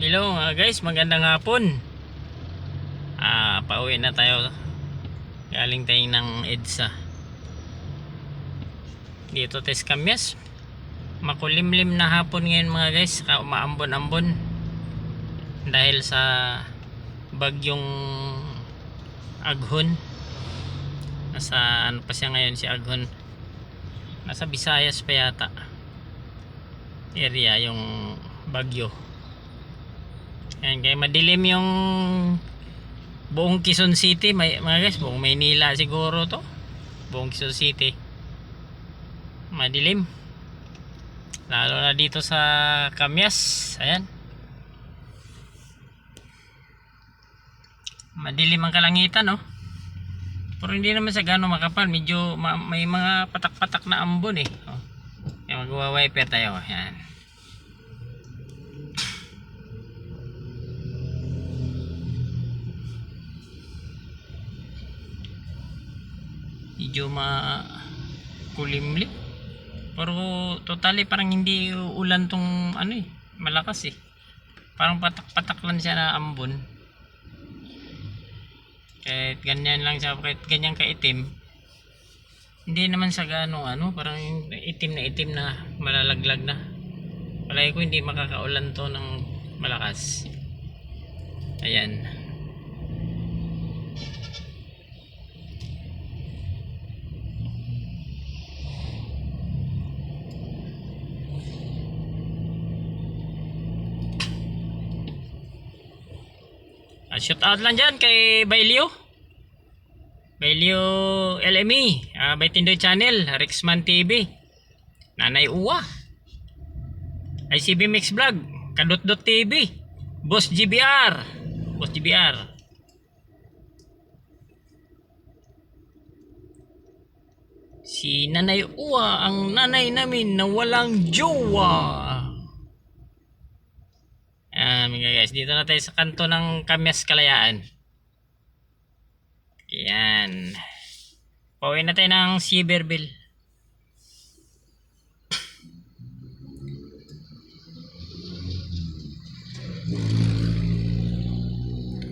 Hello mga guys, magandang hapon. Ah, pauwi na tayo. Galing tayo ng EDSA. Dito sa Kamyas. Makulimlim na hapon ngayon mga guys, umaambon-ambon. Dahil sa bagyong Aghon. Nasa ano pa siya ngayon si Aghon. Nasa Visayas pa yata. Area yung bagyo. Yan, kaya madilim yung buong Quezon City, may, mga guys, buong Maynila siguro to. Buong Quezon City. Madilim. Lalo na dito sa Kamyas. Ayan. Madilim ang kalangitan, no? Pero hindi naman sa gano'ng makapal. Medyo ma- may mga patak-patak na ambon eh. Oh. Yan, magwa-wiper tayo. Yan. Medyo ma kulimlim pero totally parang hindi ulan tong ano eh malakas eh. Parang patak-patak lang siya na ambon. Kahit ganyan lang siya kahit ganyan kaitim. Hindi naman sa gaano ano parang itim na itim na malalaglag na. Palagi ko hindi makakaulan to ng malakas. Ayan shout out lang dyan kay Bailio. Bailio LME. Ah, Baitindoy Channel. Rexman TV. Nanay Uwa. ICB Mix Vlog. Kadot.tv. TV. Boss GBR. Boss GBR. Si Nanay Uwa ang nanay namin na walang jowa. Ah, mga guys, dito na tayo sa kanto ng Kamyas Kalayaan. Yan. Pauwi na tayo ng Siberville.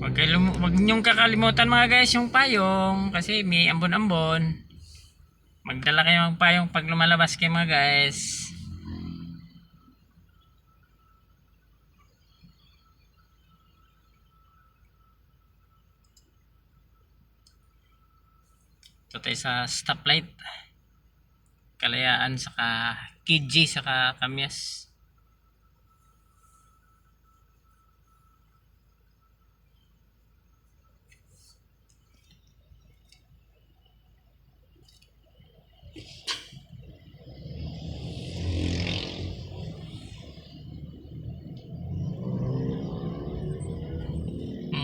Wag, kayo lum- wag niyong kakalimutan mga guys yung payong kasi may ambon-ambon. Magdala kayo ng payong pag lumalabas kayo mga guys. Ito tayo sa stoplight. Kalayaan saka KG saka Kamyas.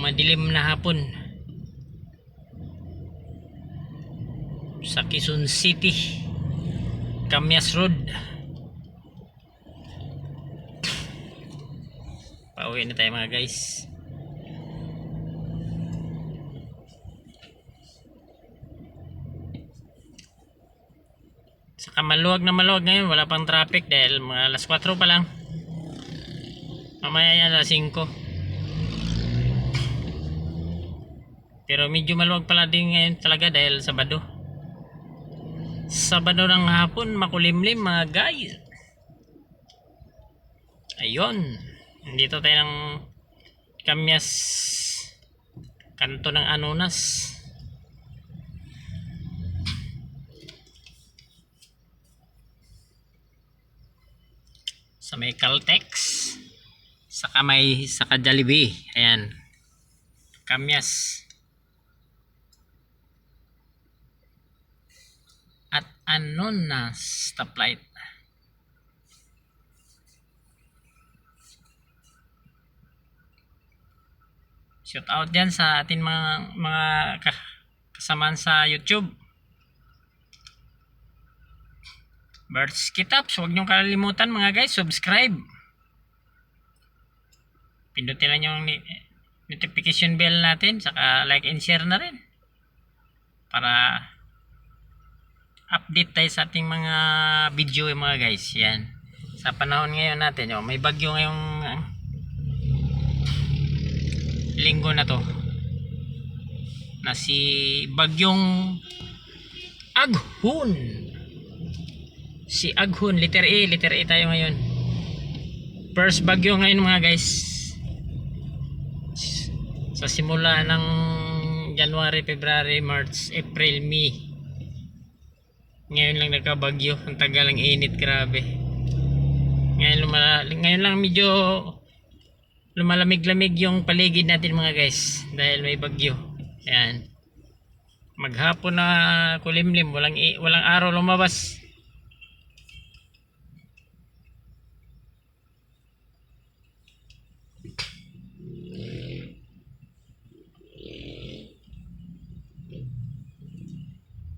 Madilim na hapon. Sa Quezon City Kamyas Road. Pauwi na tayo mga guys. Saka maluwag na maluwag ngayon wala pang traffic dahil mga alas 4 pa lang. Mamaya yan alas 5 pero medyo maluwag pala din ngayon talaga dahil Sabado Sabado ng hapon, makulimlim mga guys. Ayun. Dito tayo ng Kamyas kanto ng Anonas. Sa may Caltex. Saka may saka Jollibee. Ayan. Kamyas. at anon na stoplight. Shout out dyan sa ating mga, mga ka- kasamaan sa YouTube. Birds Kitaps, huwag niyong kalimutan mga guys, subscribe. Pindutin lang yung notification bell natin, saka like and share na rin. Para update tayo sa ating mga video yung mga guys. Yan. Sa panahon ngayon natin oh, may bagyo ngayong linggo na to. Na si Bagyong Aghun. Si Aghun letter A letter A tayo ngayon. First bagyo ngayon mga guys. Sa simula ng January, February, March, April, May ngayon lang nagkabagyo. Ang tagal ang init grabe. Ngayon, lumala, ngayon lang medyo lumalamig-lamig yung paligid natin mga guys dahil may bagyo. Ayan. Maghapon na kulimlim walang, walang araw lumabas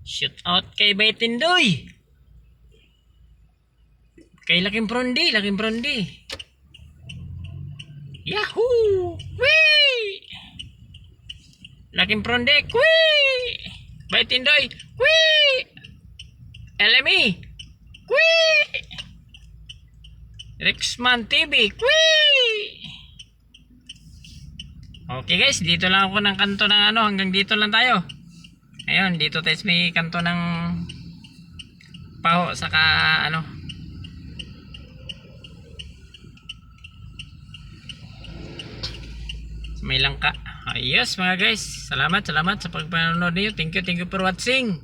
shoot out kay Baitindoy kay Laking Prondi Laking Prondi Yahoo! Wee! Laking Prondek! Wee! Baitindoy! Wee! LME! Wee! Rexman TV! Wee! Okay guys, dito lang ako ng kanto ng ano, hanggang dito lang tayo. Ayun, dito tayo sa may kanto ng paho saka ano, may langka. Ayos mga guys. Salamat, salamat sa pagpanonood niyo. Thank you, thank you for watching.